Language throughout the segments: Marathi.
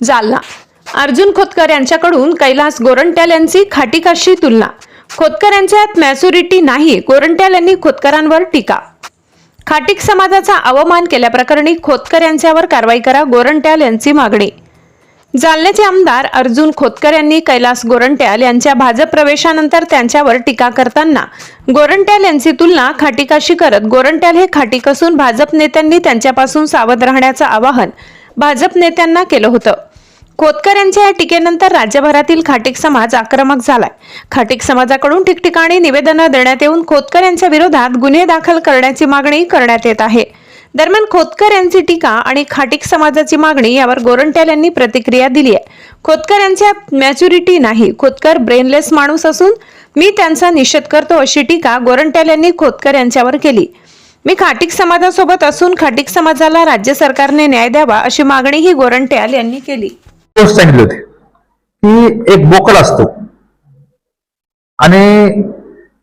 जालना. अर्जुन खोतकर यांच्याकडून कैलास गोरंट्याल यांची खाटीकाशी तुलना. खोतकर यांच्यात मॅच्युरिटी नाही गोरंट्याल यांनी खोतकरांवर टीका. खाटीक समाजाचा अवमान केल्याप्रकरणी खोतकर यांच्यावर कारवाई करा गोरंट्याल यांची मागणी. जालन्याचे आमदार अर्जुन खोतकर यांनी कैलास गोरंट्याल यांच्या भाजप प्रवेशानंतर त्यांच्यावर टीका करताना गोरंट्याल यांची तुलना खाटीकाशी करत गोरंट्याल हे खाटीक असून भाजप नेत्यांनी त्यांच्यापासून सावध राहण्याचं आवाहन भाजप नेत्यांना केलं होतं. खोतकर यांच्या या टीकेनंतर राज्यभरातील खाटीक समाज आक्रमक झालाय. खाटीक समाजाकडून ठिकठिकाणी निवेदनं देण्यात येऊन खोतकर यांच्या विरोधात गुन्हे दाखल करण्याची मागणी करण्यात येत आहे. दरम्यान खोतकर यांची टीका आणि खाटीक समाजाची मागणी यावर गोरंट्याल यांनी प्रतिक्रिया दिली आहे. खोतकर यांच्या मॅच्युरिटी नाही खोतकर ब्रेनलेस माणूस असून मी त्यांचा निषेध करतो अशी टीका गोरंट्याल यांनी खोतकर यांच्यावर केली. मी खाटीक समाजासोबत असून खाटीक समाजाला राज्य सरकारने न्याय द्यावा अशी मागणीही गोरंट्याल यांनी केली. गोष्ट सांगितली होती की एक बोकड असतो. आणि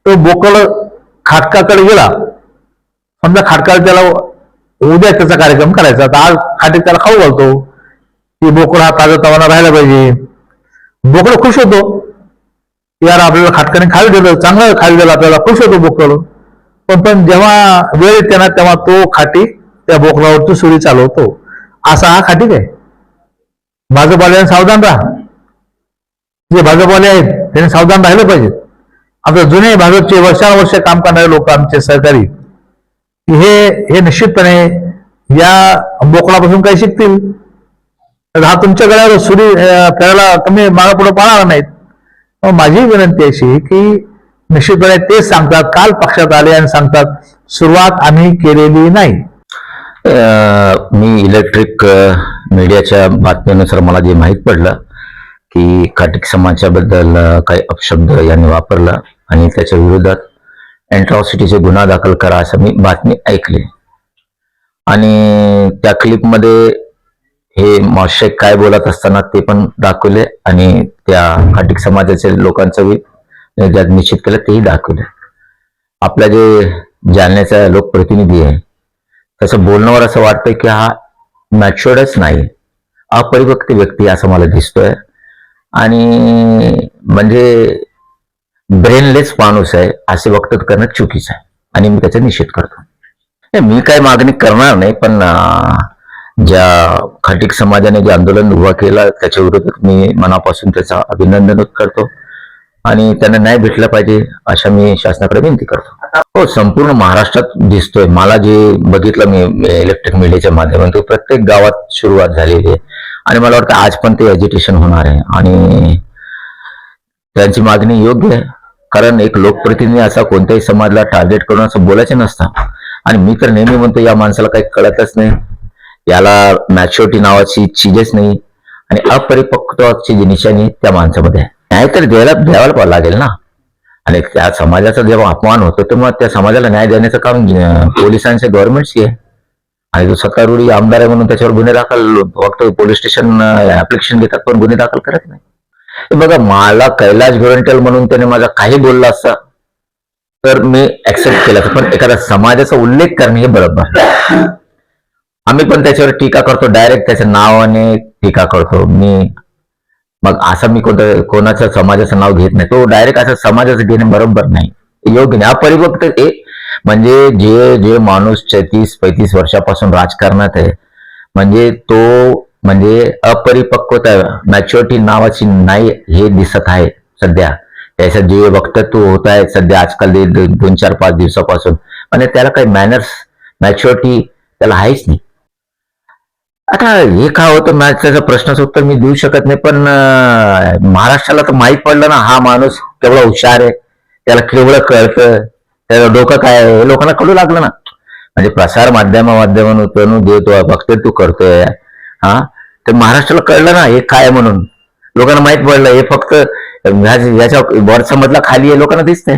तो बोकड खाटकाकडे गेला. समजा खाटकाला त्याला उद्या त्याचा कार्यक्रम करायचा. तर आज खाटीक त्याला खाऊ घालतो. की बोकड हा ताजा तवाना राहायला पाहिजे. बोकड खुश होतो. यार आपल्याला खाटकाने खाली दिलं चांगलं खाली दिलं आपल्याला खुश होतो बोकड पण पण जेव्हा वेळ येते ना तेव्हा तो खाटी त्या बोकडावरती सुरी चालवतो. असा हा खाटीक आहे. भाजपवाल्याने सावधान राहा. जे भाजपवाले आहेत त्यांनी सावधान राहिलं पाहिजे. आता जुने भाजपचे वर्षानुवर्ष काम करणारे लोक आमचे सहकारी हे हे निश्चितपणे या बोकडापासून काही शिकतील. तर हा तुमच्या गळ्यावर सुरी अं, करायला तुम्ही मागे पुढे पाहणार नाहीत. मग माझी विनंती अशी की निश्चितपणे तेच सांगतात काल पक्षात आले आणि सांगतात सुरुवात आम्ही केलेली नाही. मी इलेक्ट्रिक मीडियाच्या बातमीनुसार मला जे माहीत पडलं की काटिक समाजाबद्दल काही अपशब्द यांनी वापरला आणि त्याच्या विरोधात अँट्रॉसिटीचे गुन्हा दाखल करा असं मी बातमी ऐकली. आणि त्या क्लिपमध्ये हे मॉशेक काय बोलत असताना ते पण दाखवले आणि त्या काटिक समाजाच्या लोकांचं ज्यात निश्चित केलं तेही दाखवले. आपल्या जे जालन्याचा लोकप्रतिनिधी आहे त्याचं बोलण्यावर असं वाटतंय की हा मॅच्युअर्डच नाही. अपरिपक्व व्यक्ती असं मला दिसतोय. आणि म्हणजे ब्रेनलेस माणूस आहे असे वक्तव्य करणं चुकीचं आहे. आणि मी त्याचा निषेध करतो. नाही, मी काय मागणी करणार नाही पण ज्या खाटीक समाजाने जे आंदोलन उभा केलं त्याच्या विरोधात मी मनापासून त्याचा अभिनंदन करतो. आणि त्यांना न्याय भेटला पाहिजे अशा मी शासनाकडे विनंती करतो. हो संपूर्ण महाराष्ट्रात दिसतोय. मला जे बघितलं मी इलेक्ट्रिक मीडियाच्या माध्यमातून प्रत्येक गावात सुरुवात झालेली आहे. आणि मला वाटतं आज पण ते एज्युटेशन होणार आहे. आणि त्यांची मागणी योग्य आहे. कारण एक लोकप्रतिनिधी असा कोणत्याही समाजाला टार्गेट करून असं बोलायचं नसतं. आणि मी तर नेहमी म्हणतो या माणसाला काही कळतच नाही. याला मॅच्युरिटी नावाची चीजच नाही. आणि अपरिपक्वाची जी निशाणी त्या माणसामध्ये आहे. न्याय तर द्यायला द्यायला लागेल ना. आणि त्या समाजाचा जेव्हा अपमान होतो तेव्हा त्या समाजाला न्याय देण्याचं काम पोलिसांचे गव्हर्नमेंटची आहे आणि जो सत्तारूढी आमदार आहे म्हणून त्याच्यावर गुन्हे दाखल फक्त पोलीस स्टेशन ऍप्लिकेशन घेतात पण गुन्हे दाखल करत नाही. बघा मला कैलाश गोरंटेल म्हणून त्याने माझा काही बोलला असता तर मी ऍक्सेप्ट केलं असतं. पण एखाद्या समाजाचा उल्लेख करणे हे बरोबर. आम्ही पण त्याच्यावर टीका करतो डायरेक्ट त्याच्या नावाने टीका करतो. मी मग असं मी कोणतं कोणाचं समाजाचं नाव घेत नाही. तो डायरेक्ट असं समाजाचं घेणे बरोबर नाही. योग्य नाही. अपरिपक्त हे म्हणजे जे जे माणूस छत्तीस पैतीस वर्षापासून राजकारणात आहे म्हणजे तो म्हणजे अपरिपक्वता मॅच्युरिटी नावाची नाही हे दिसत आहे सध्या. त्याचं जे वक्तव्य होत आहे सध्या आजकाल ते दोन चार पाच दिवसापासून. म्हणजे त्याला काही मॅनर्स मॅच्युरिटी त्याला आहेच नाही. आता हे काय होतं? मॅच त्याचा प्रश्नाचं उत्तर मी देऊ शकत नाही पण महाराष्ट्राला तर माहीत पडलं ना हा माणूस केवढा हुशार आहे. त्याला केवढं कळतं. त्याचं डोकं काय हे लोकांना कळू लागलं ना. म्हणजे प्रसार माध्यमा माध्यमातून देतो फक्त तू करतोय. हा? तर महाराष्ट्राला कळलं ना हे काय आहे म्हणून. लोकांना माहीत पडलं. हे फक्त याच्या वरचा मधला खाली आहे लोकांना दिसतंय.